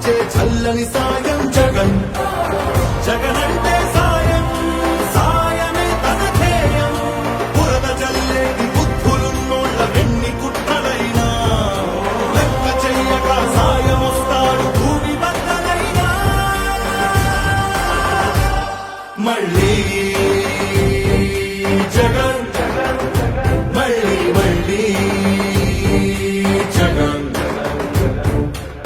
చల్లని సాయం జగన్. జగన్ అంటే సాయం సాయమే తన ధ్యేయం. బురద జల్లేటి బుద్ధులున్నోళ్ళ ఎన్ని కుట్రలైనా. లెక్క చెయ్యక సాయం వస్తాడు భూమి బద్దలైనా. మళ్ళీ జగన్ మళ్ళీ మళ్ళీ.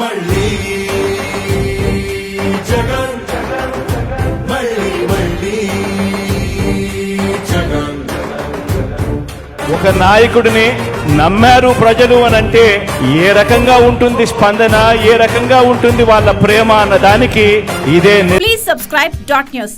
మళ్ళీ జగన్ మళ్ళీ మళ్ళీ జగన్ ఒక నాయకుడిని నమ్మారు ప్రజలు అని అంటే ఏ రకంగా ఉంటుంది స్పందన ఏ రకంగా ఉంటుంది వాళ్ళ ప్రేమ అన్న దానికి ఇదే ని- Please subscribe dot news.